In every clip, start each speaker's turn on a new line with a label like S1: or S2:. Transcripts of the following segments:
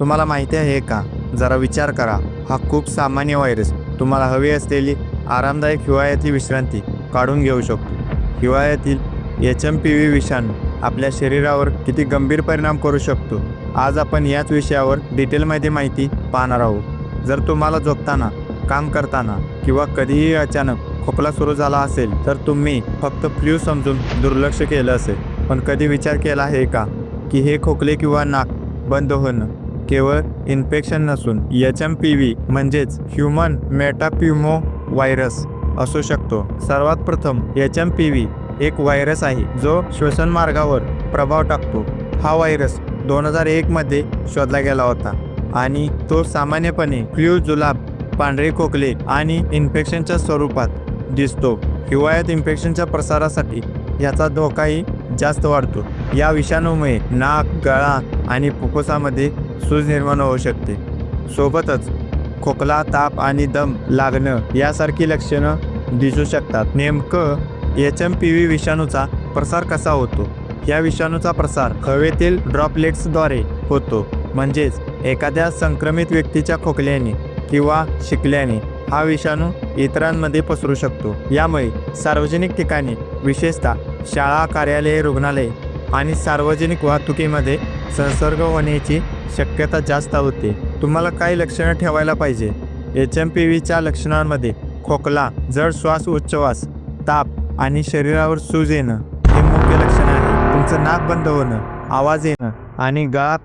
S1: तुम्हाला माहिती आहे का? जरा विचार करा. हा खूप सामान्य व्हायरस तुम्हाला हवी असलेली आरामदायक हिवाळ्यातील विश्रांती काढून घेऊ शकतो. हिवाळ्यातील एच एम पी व्ही विषाणू आपल्या शरीरावर किती गंभीर परिणाम करू शकतो? आज आपण याच विषयावर डिटेलमध्ये माहिती पाहणार आहोत. जर तुम्हाला झोपताना काम करताना किंवा कधीही अचानक खोकला सुरू झाला असेल तर तुम्ही फक्त फ्ल्यू समजून दुर्लक्ष केलं असेल. पण कधी विचार केला आहे का? की हे खोकले किंवा नाक बंद होणं केवळ इन्फेक्शन नसून एच एम पी व्ही म्हणजेच ह्युमन मेटाप्युमो व्हायरस असू शकतो. सर्वात प्रथम एच एम पी व्ही एक व्हायरस आहे जो श्वसन मार्गावर प्रभाव टाकतो. हा व्हायरस दोन हजार एकमध्ये शोधला गेला होता आणि तो सामान्यपणे फ्ल्यू जुलाब पांढरे खोकले आणि इन्फेक्शनच्या स्वरूपात दिसतो. हिवाळ्यात इन्फेक्शनच्या प्रसारासाठी याचा धोकाही जास्त वाढतो. या विषाणूमुळे नाक गळा आणि फुफ्फुसामध्ये सूज निर्माण होऊ शकते. सोबतच खोकला ताप आणि दम लागणं यासारखी लक्षणं दिसू शकतात. नेमकं एच एम पी व्ही विषाणूचा प्रसार कसा होतो? या विषाणूचा प्रसार हवेतील ड्रॉपलेट्सद्वारे होतो. म्हणजेच एखाद्या संक्रमित व्यक्तीच्या खोकल्याने किंवा शिकल्याने हा विषाणू इतरांमध्ये पसरू शकतो. यामुळे सार्वजनिक ठिकाणी विशेषतः शाळा कार्यालये रुग्णालये आणि सार्वजनिक वाहतुकीमध्ये संसर्ग होण्याची शक्यता जास्त होते. तुम्हाला काही लक्षणं ठेवायला पाहिजे. एच एम पी व्हीच्या लक्षणांमध्ये खोकला जड श्वास उच्चवास ताप आणि शरीरावर सूज येणं हे मुख्य लक्षण आहे. तुमचं नाक बंद होणं आवाज येणं आणि गळा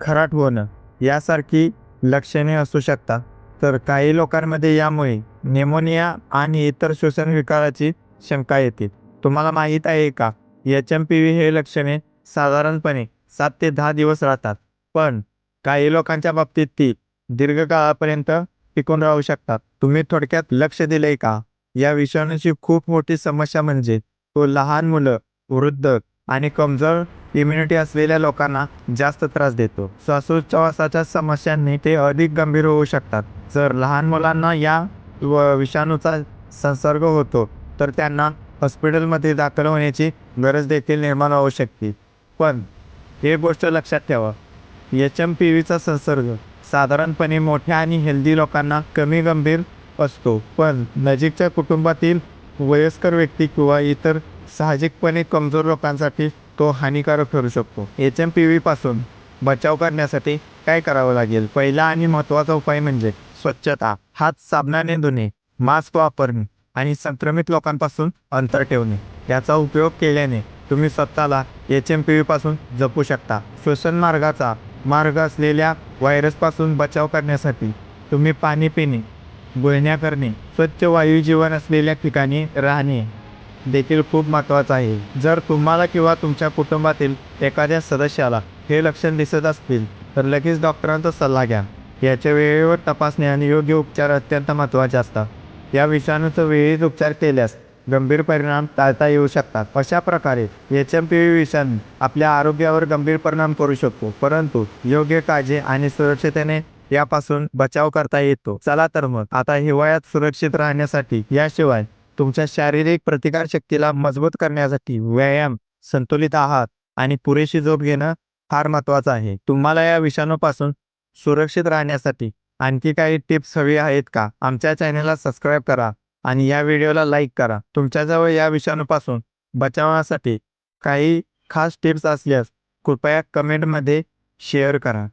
S1: खराट होणं यासारखी लक्षणे असू शकतात. तर काही लोकांमध्ये यामुळे नेमोनिया आणि इतर श्वसन विकाराची शंका येते. तुम्हाला माहीत आहे का? एच एम पी व्ही हे लक्षणे साधारणपणे सात ते दहा दिवस राहतात. पण काही लोकांच्या बाबतीत ती दीर्घकाळापर्यंत टिकून राहू शकतात. तुम्ही थोडक्यात लक्ष दिलंय का? या विषाणूची खूप मोठी समस्या म्हणजे तो लहान मुलं वृद्ध आणि कमजोर इम्युनिटी असलेल्या लोकांना जास्त त्रास देतो. श्वासोच्छवासाच्या समस्यांनी ते अधिक गंभीर होऊ शकतात. जर लहान मुलांना या विषाणूचा संसर्ग होतो तर त्यांना हॉस्पिटलमध्ये दाखल होण्याची गरज देखील निर्माण होऊ शकते. पण हे गोष्ट लक्षात ठेवा. एच एम पी व्हीचा संसर्ग साधारणपणे मोठ्या आणि हेल्दी लोकांना कमी गंभीर असतो. पण नजीकच्या कुटुंबातील वयस्कर व्यक्ती किंवा इतर साहजिकपणे कमजोर लोकांसाठी तो हानिकारक ठरू शकतो. एच एम पी व्हीपासून बचाव करण्यासाठी काय करावं लागेल? पहिला आणि महत्त्वाचा उपाय म्हणजे स्वच्छता. हात साबणाने धुणे मास्क वापरणे आणि संक्रमित लोकांपासून अंतर ठेवणे. याचा उपयोग केल्याने तुम्ही स्वतःला एच एम पी व्हीपासून जपू शकता. श्वसन मार्गाचा मार्ग असलेल्या व्हायरसपासून बचाव करण्यासाठी तुम्ही पाणी पिणे गुळण्या करणे स्वच्छ वायू जीवन असलेल्या ठिकाणी राहणे देखील खूप महत्त्वाचं आहे. जर तुम्हाला किंवा तुमच्या कुटुंबातील एखाद्या सदस्याला हे लक्षण दिसत असतील तर लगेच डॉक्टरांचा सल्ला घ्या. याच्या वेळेवर तपासणे आणि योग्य उपचार अत्यंत महत्त्वाचे असतात. या विषाणूचा वेळीच उपचार केल्यास गंभीर परिणाम टाळता येऊ शकतात. अशा प्रकारे एच एम पी व्ही विषाणू आपल्या आरोग्यावर गंभीर परिणाम करू शकतो. परंतु योग्य काळजी आणि सुरक्षितेने यापासून बचाव करता येतो. चला तर मग आता हिवाळ्यात सुरक्षित राहण्यासाठी याशिवाय तुमच्या शारीरिक प्रतिकारशक्तीला मजबूत करण्यासाठी व्यायाम संतुलित आहार आणि पुरेशी झोप घेणं फार महत्त्वाचं आहे. तुम्हाला या विषाणूपासून सुरक्षित राहण्यासाठी आणखी काही टिप्स हवी आहेत का? आमच्या चॅनलला सबस्क्राईब करा. आणि या व्हिडिओला लाईक करा. तुमच्याजवळ या विषाणूपासून बचावासाठी काही खास टिप्स असल्यास कृपया कमेंटमध्ये शेअर करा.